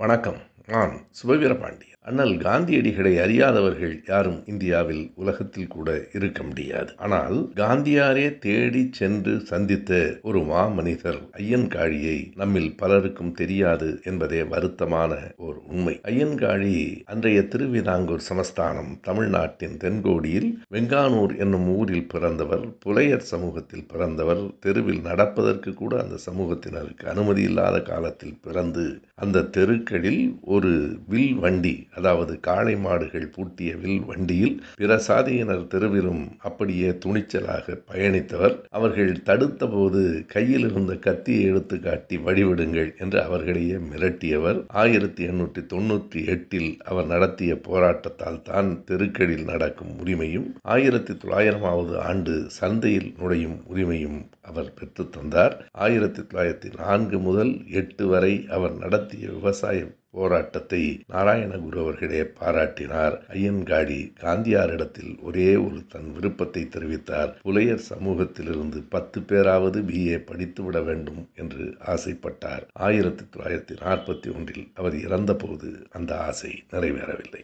வணக்கம். நான் சுபவீரபாண்டியன். அண்ணல் காந்தியடிகளை அறியாதவர்கள் யாரும் இந்தியாவில் உலகத்தில் கூட இருக்க முடியாது. ஆனால் காந்தியாரே தேடி சென்று சந்தித்த ஒரு மா மனிதர் ஐயன்காழியை நம்மில் பலருக்கும் தெரியாது என்பதே வருத்தமான ஒரு உண்மை. ஐயன்காழி அன்றைய திருவிதாங்கூர் சமஸ்தானம் தமிழ்நாட்டின் தென்கோடியில் வெங்கானூர் என்னும் ஊரில் பிறந்தவர் புலையர் சமூகத்தில் பிறந்தவர் தெருவில் நடப்பதற்கு கூட அந்த சமூகத்தினருக்கு அனுமதி இல்லாத காலத்தில் பிறந்து அந்த தெருக்களில் ஒரு ஒரு வில் வண்டி அதாவது காளை மாடுகள் பூட்டிய வில் வண்டியில் பிற சாதியினர் தெருவிலும் அப்படியே துணிச்சலாக பயணித்தவர். அவர்கள் தடுத்த போது கையில் இருந்த கத்தியை எடுத்து காட்டி வழிவிடுங்கள் என்று அவர்களையே மிரட்டியவர். ஆயிரத்தி எண்ணூற்றி தொண்ணூற்றி எட்டில் அவர் நடத்திய போராட்டத்தால் தான் தெருக்களில் நடக்கும் உரிமையும் ஆயிரத்தி தொள்ளாயிரமாவது ஆண்டு சந்தையில் நுழையும் உரிமையும் அவர் பெற்றுத்தந்தார் ஆயிரத்தி தொள்ளாயிரத்தி நான்கு முதல் எட்டு வரை அவர் நடத்திய விவசாய போராட்டத்தை நாராயணகுரு அவர்களே பாராட்டினார். ஐயன்காடி காந்தியாரிடத்தில் ஒரே ஒரு தன் விருப்பத்தை தெரிவித்தார். புலையர் சமூகத்திலிருந்து பத்து பேராவது பிஏ படித்துவிட வேண்டும் என்று ஆசைப்பட்டார். ஆயிரத்தி தொள்ளாயிரத்தி நாற்பத்தி ஒன்றில் அவர் இறந்தபோது அந்த ஆசை நிறைவேறவில்லை.